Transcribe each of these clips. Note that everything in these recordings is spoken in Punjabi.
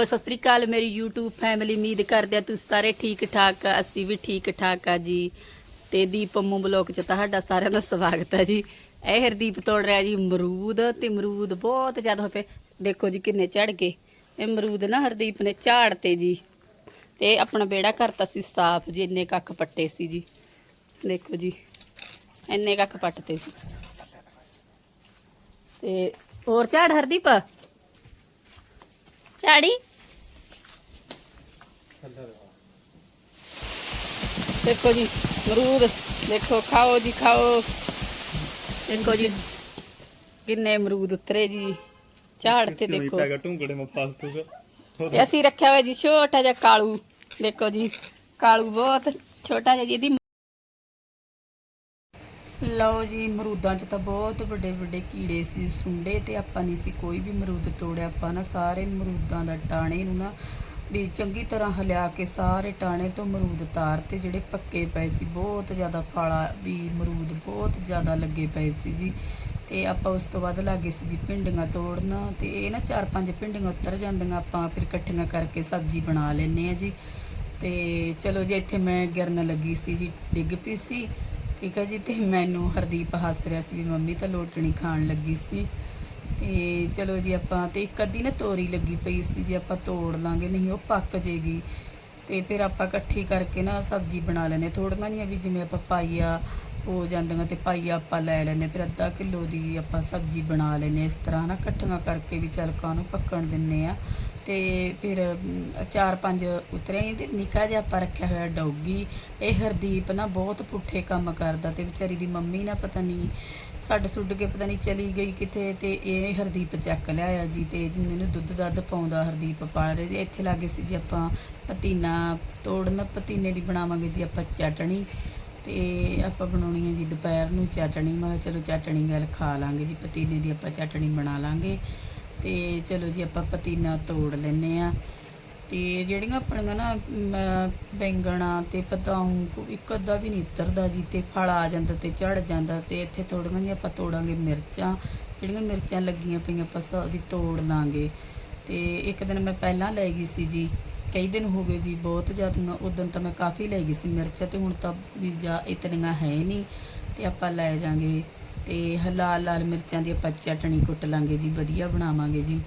ਸਤਿ ਸ੍ਰੀ ਅਕਾਲ ਮੇਰੀ YouTube ਫੈਮਿਲੀ ਉਮੀਦ ਕਰਦੇ ਆ ਤੁਸੀਂ ਸਾਰੇ ਠੀਕ ਠਾਕ ਆ, ਅਸੀਂ ਵੀ ਠੀਕ ਠਾਕ ਆ ਜੀ। ਤੇ ਦੀਪ ਪੰਮੂ ਬਲੌਗ ਚ ਤੁਹਾਡਾ ਸਾਰਿਆਂ ਦਾ ਸਵਾਗਤ ਹੈ ਜੀ। ਇਹ ਹਰਦੀਪ ਤੋੜ ਰਿਹਾ ਜੀ, ਅਮਰੂਦ ਤੇ ਅਮਰੂਦ ਬਹੁਤ ਜ਼ਿਆਦਾ ਹੋਏ ਦੇਖੋ ਜੀ ਕਿੰਨੇ ਝੜ ਗਏ। ਇਹ ਅਮਰੂਦ ਨਾ ਹਰਦੀਪ ਨੇ ਝਾੜਤੇ ਜੀ। ਤੇ ਆਪਣਾ ਬੇੜਾ ਕਰਤਾ ਸੀ ਸਾਫ਼ ਜੀ, ਇੰਨੇ ਕੱਖ ਪੱਟੇ ਸੀ ਜੀ। ਦੇਖੋ ਜੀ, ਇੰਨੇ ਕੱਖ ਪੱਟਤੇ ਸੀ। ਤੇ ਹੋਰ ਝਾੜ ਹਰਦੀਪ? ਝਾੜੀ? ਦੇਖੋ ਜੀ ਅਮਰੂਦ ਦੇਖੋ ਖਾਓ ਜੀ ਖਾਓ। ਦੇਖੋ ਜੀ ਕਿੰਨੇ ਅਮਰੂਦ ਉਤਰੇ ਜੀ। ਝਾੜ ਤੇ ਦੇਖੋ। ਪੈਗਾ ਢੁੰਗੜੇ ਮੈਂ ਫਸ ਤੂਗਾ ਤੇ ਅਸੀਂ ਰੱਖਿਆ ਹੋਇਆ ਜੀ ਛੋਟਾ ਜਿਹਾ ਕਾਲੂ। ਦੇਖੋ ਜੀ ਕਾਲੂ ਬਹੁਤ ਛੋਟਾ ਜਿਹਾ ਜੀ ਇਹਦੀ ਲਓ ਜੀ ਅਮਰੂਦਾਂ 'ਚ ਤਾਂ ਬਹੁਤ ਵੱਡੇ ਵੱਡੇ ਕੀੜੇ ਸੀ ਸੁੰਡੇ ਤੇ ਆਪਾਂ ਨਹੀਂ ਸੀ ਕੋਈ ਵੀ ਅਮਰੂਦ ਤੋੜਿਆ ਆਪਾਂ ਨਾ ਸਾਰੇ ਅਮਰੂਦਾਂ ਦਾ ਟਾਣੇ ਨੂੰ ਨਾ ਵੀ ਚੰਗੀ ਤਰ੍ਹਾਂ ਹਲਿਆ ਕੇ ਸਾਰੇ ਟਾਣੇ ਤੋਂ ਮਰੂਦ ਤਾਰ ਤੇ ਜਿਹੜੇ ਪੱਕੇ ਪਏ ਸੀ, ਬਹੁਤ ਜ਼ਿਆਦਾ ਫਾਲਾ ਵੀ ਮਰੂਦ ਬਹੁਤ ਜ਼ਿਆਦਾ ਲੱਗੇ ਪਏ ਸੀ ਜੀ। ਤੇ ਆਪਾਂ ਉਸ ਤੋਂ ਬਾਅਦ ਲੱਗੇ ਸੀ ਜੀ ਭਿੰਡੀਆਂ ਤੋੜਨਾ ਤੇ ਇਹ ਨਾ ਚਾਰ ਪੰਜ ਭਿੰਡੀਆਂ ਉਤਰ ਜਾਂਦੀਆਂ, ਆਪਾਂ ਫਿਰ ਇਕੱਠੀਆਂ ਕਰਕੇ ਸਬਜ਼ੀ ਬਣਾ ਲੈਨੇ ਆ ਜੀ। ਤੇ ਚਲੋ ਜੀ, ਇੱਥੇ ਮੈਂ ਗਿਰਨ ਲੱਗੀ ਸੀ ਜੀ, ਡਿੱਗ ਪਈ ਸੀ। ਠੀਕ ਹੈ ਜੀ, ਤੇ ਮੈਨੂੰ ਹਰਦੀਪ ਹੱਸ ਰਿਹਾ ਸੀ ਵੀ ਮੰਮੀ ਤਾਂ ਲੋਟਣੀ ਖਾਣ ਲੱਗੀ ਸੀ। ਤੇ ਚਲੋ ਜੀ ਆਪਾਂ, ਤੇ ਇੱਕ ਅੱਧੀ ਨਾ ਤੋਰੀ ਲੱਗੀ ਪਈ ਸੀ, ਜੇ ਆਪਾਂ ਤੋੜ ਲਾਂਗੇ, ਨਹੀਂ ਉਹ ਪੱਕ ਜੇਗੀ। ਤੇ ਫਿਰ ਆਪਾਂ ਇਕੱਠੀ ਕਰਕੇ ਨਾ ਸਬਜ਼ੀ ਬਣਾ ਲੈਨੇ ਥੋੜੀਆਂ ਜਿਹੀਆਂ ਵੀ ਜਿਵੇਂ ਆਪਾਂ ਪਾਈਆ ਹੋ ਜਾਂਦੀਆਂ ਤੇ ਪਾਈਆ ਆਪਾਂ ਲੈ ਲੈਨੇ ਫਿਰ ਅੱਧਾ ਕਿਲੋ ਦੀ ਆਪਾਂ ਸਬਜ਼ੀ ਬਣਾ ਲੈਨੇ ਇਸ ਤਰ੍ਹਾਂ ਨਾ ਇਕੱਠੀਆਂ ਕਰਕੇ ਵੀ ਚਲਕਾਂ ਨੂੰ ਪੱਕਣ ਦਿੰਨੇ ਆ ਤੇ ਫਿਰ ਚਾਰ ਪੰਜ ਉਤਰੇ ਤੇ ਨਿੱਕਾ ਜਿਹਾ ਆਪਾਂ ਰੱਖਿਆ ਹੋਇਆ ਡੌਗੀ। ਇਹ ਹਰਦੀਪ ਨਾ ਬਹੁਤ ਪੁੱਠੇ ਕੰਮ ਕਰਦਾ ਤੇ ਵਿਚਾਰੀ ਦੀ ਮੰਮੀ ਨਾ ਪਤਾ ਨਹੀਂ ਛੱਡ ਸੁੱਡ ਕੇ ਪਤਾ ਨਹੀਂ ਚਲੀ ਗਈ ਕਿਤੇ ਤੇ ਇਹ ਹਰਦੀਪ ਚੱਕ ਲਿਆਇਆ ਜੀ ਤੇ ਇਹਨੂੰ ਦੁੱਧ ਦੱਧ ਪਾਉਂਦਾ ਹਰਦੀਪ ਪਾਲ ਰਹੇ ਤੇ ਇੱਥੇ ਲਾਗੇ ਸੀ ਜੀ ਆਪਾਂ ਪਤੀਨਾ ਤੋੜਨਾ ਪਤੀਨੇ ਦੀ ਬਣਾਵਾਂਗੇ ਜੀ ਆਪਾਂ ਚਟਣੀ ਤੇ ਆਪਾਂ ਬਣਾਉਣੀ ਹੈ ਜੀ ਦੁਪਹਿਰ ਨੂੰ ਚਟਣੀ, ਮੈਂ ਚਲੋ ਚਟਣੀ ਗੱਲ ਖਾ ਲਾਂਗੇ ਜੀ, ਪਤੀਨੇ ਦੀ ਆਪਾਂ ਚਟਣੀ ਬਣਾ ਲਾਂਗੇ ਤੇ ਚਲੋ ਜੀ ਆਪਾਂ ਪਤੀਨਾ ਤੋੜ ਲੈਨੇ ਆ ਤੇ ਜਿਹੜੀਆਂ ਆਪਣੀਆਂ ਨਾ ਬੈਂਗਣਾ ਤੇ ਪਤਾਉਂ ਕੋ ਇੱਕ ਅੱਧਾ ਵੀ ਨਹੀਂ ਉਤਰਦਾ ਜੀ ਤੇ ਫਲ ਆ ਜਾਂਦਾ ਤੇ ਝੜ ਜਾਂਦਾ ਤੇ ਇੱਥੇ ਥੋੜੀਆਂ ਜਿਹੀਆਂ ਆਪਾਂ ਤੋੜਾਂਗੇ ਮਿਰਚਾਂ, ਜਿਹੜੀਆਂ ਮਿਰਚਾਂ ਲੱਗੀਆਂ ਪਈਆਂ ਆਪਾਂ ਸਭ ਵੀ ਤੋੜ ਲਾਂਗੇ ਤੇ ਇੱਕ ਦਿਨ ਮੈਂ ਪਹਿਲਾਂ ਲੈ ਗਈ ਸੀ ਜੀ ਕਈ ਦਿਨ ਹੋ ਗਏ ਜੀ, ਬਹੁਤ ਜ਼ਿਆਦੀਆਂ ਉਦੋਂ ਤਾਂ ਮੈਂ ਕਾਫੀ ਲੈ ਗਈ ਸੀ ਮਿਰਚਾਂ ਤੇ ਹੁਣ ਤਾਂ ਵੀ ਜਾ ਇਤਨੀਆਂ ਹੈ ਨਹੀਂ ਤੇ ਆਪਾਂ ਲੈ ਜਾਾਂਗੇ ਤੇ ਹ- ਲਾਲ ਲਾਲ ਮਿਰਚਾਂ ਦੀ ਆਪਾਂ ਚਟਣੀ ਕੁੱਟ ਲਾਂਗੇ ਜੀ, ਵਧੀਆ ਬਣਾਵਾਂਗੇ ਜੀ।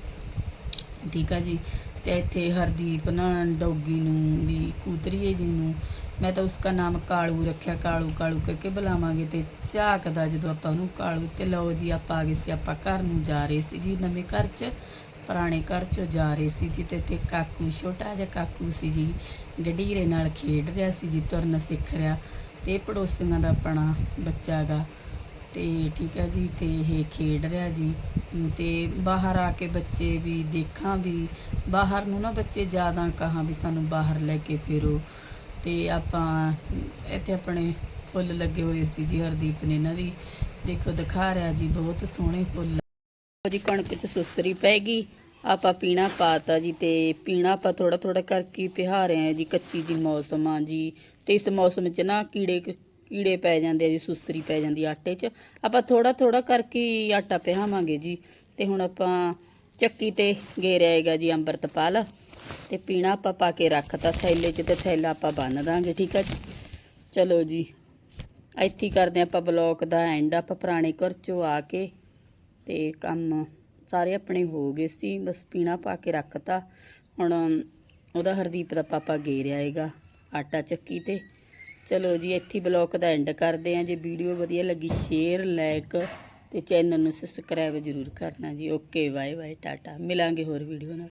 ਠੀਕ ਆ ਜੀ, ਤੇ ਇੱਥੇ ਹਰਦੀਪ ਨਾ, ਡੋਗੀ ਨੂੰ ਵੀ ਕੂਤਰੀਏ ਜੀ ਨੂੰ, ਮੈਂ ਤਾਂ ਉਸਕਾ ਨਾਮ ਕਾਲੂ ਰੱਖਿਆ, ਕਾਲੂ ਕਾਲੂ ਕਰਕੇ ਬੁਲਾਵਾਂਗੇ ਤੇ ਝਾਕਦਾ ਜਦੋਂ ਆਪਾਂ ਉਹਨੂੰ ਕਾਲੂ ਤੇ ਲਓ ਜੀ, ਆਪਾਂ ਆ ਗਏ ਸੀ, ਆਪਾਂ ਘਰ ਨੂੰ ਜਾ ਰਹੇ ਸੀ ਜੀ ਨਵੇਂ ਘਰ 'ਚ ਪੁਰਾਣੇ ਘਰ 'ਚੋਂ ਜਾ ਰਹੇ ਸੀ ਜੀ ਤੇ ਤੇ ਕਾਕੂ, ਛੋਟਾ ਜਿਹਾ ਕਾਕੂ ਸੀ ਜੀ ਗਡੀਰੇ ਨਾਲ ਖੇਡ ਰਿਹਾ ਸੀ ਜੀ, ਤੁਰਨ ਸਿੱਖ ਰਿਹਾ ਤੇ ਪੜੋਸੀਆਂ ਦਾ ਆਪਣਾ ਬੱਚਾ ਗਾ ਤੇ ਠੀਕ ਹੈ ਜੀ ਤੇ ਇਹ ਖੇਡ ਰਿਹਾ ਜੀ। ਅਮ ਤੇ ਬਾਹਰ ਆ ਕੇ ਬੱਚੇ ਵੀ ਦੇਖਾਂ ਵੀ ਬਾਹਰ ਨੂੰ ਨਾ ਬੱਚੇ ਜ਼ਿਆਦਾ ਕਹਾਂ ਵੀ ਸਾਨੂੰ ਬਾਹਰ ਲੈ ਕੇ ਫਿਰੋ। ਤੇ ਆਪਾਂ ਇੱਥੇ ਆਪਣੇ ਫੁੱਲ ਲੱਗੇ ਹੋਏ ਸੀ ਜੀ, ਹਰਦੀਪ ਨੇ ਇਹਨਾਂ ਦੀ। ਦੇਖੋ, ਦਿਖਾ ਰਿਹਾ ਜੀ, ਬਹੁਤ ਸੋਹਣੇ ਫੁੱਲ ਜੀ ਕਣਕ 'ਚ ਸੁਸਰੀ ਪੈ ਗਈ। ਆਪਾਂ ਪੀਣਾ ਪਾਤਾ ਜੀ ਤੇ ਪੀਣਾ ਆਪਾਂ ਥੋੜਾ ਥੋੜਾ ਕਰਕੇ ਪਿਹਾ ਰਹੇ ਆ ਜੀ ਕੱਚੀ ਜੀ ਮੌਸਮ ਆ ਜੀ। ਤੇ ਇਸ ਮੌਸਮ 'ਚ ਨਾ ਕੀੜੇ ਕੀੜੇ ਪੈ ਜਾਂਦੇ ਆ ਜੀ, ਸੁਸਰੀ ਪੈ ਜਾਂਦੀ ਆਟੇ 'ਚ। ਆਪਾਂ ਥੋੜਾ ਥੋੜਾ ਕਰਕੇ ਆਟਾ ਪਿਹਾਵਾਂਗੇ ਜੀ। ਤੇ ਹੁਣ ਆਪਾਂ ਚੱਕੀ ਤੇ ਗੇਰਿਆ ਹੈਗਾ ਜੀ ਅੰਮ੍ਰਿਤਪਾਲ। ਤੇ ਪੀਣਾ ਆਪਾਂ ਪਾ ਕੇ ਰੱਖਤਾ ਥੈਲੇ 'ਚ ਤੇ ਥੈਲਾ ਆਪਾਂ ਬੰਨ ਦਾਂਗੇ, ਠੀਕ ਆ ਜੀ। ਚਲੋ ਜੀ, ਇੱਥੇ ਕਰਦੇ ਹਾਂ ਆਪਾਂ ਬਲੌਕ ਦਾ ਐਂਡ ਆਪਾਂ ਪੁਰਾਣੇ ਘਰ ਚੋਂ ਆ ਕੇ ਤੇ ਕੰਮ ਸਾਰੇ ਆਪਣੇ ਹੋ ਗਏ ਸੀ, ਬਸ ਪੀਣਾ ਪਾ ਕੇ ਰੱਖਤਾ। ਹੁਣ ਉਹਦਾ ਹਰਦੀਪ ਦਾ ਪਾਪਾ ਗੇ ਰਿਹਾ ਹੈਗਾ ਆਟਾ ਚੱਕੀ ਤੇ। ਚਲੋ ਜੀ, ਇੱਥੇ ਬਲੌਕ ਦਾ ਐਂਡ ਕਰਦੇ ਹਾਂ। ਜੇ ਵੀਡੀਓ ਵਧੀਆ ਲੱਗੀ ਸ਼ੇਅਰ ਲਾਈਕ ਤੇ ਚੈਨਲ ਨੂੰ ਸਬਸਕ੍ਰਾਈਬ ਜ਼ਰੂਰ ਕਰਨਾ ਜੀ। Okay bye bye tata. ਮਿਲਾਂਗੇ ਹੋਰ ਵੀਡੀਓ ਨਾਲ।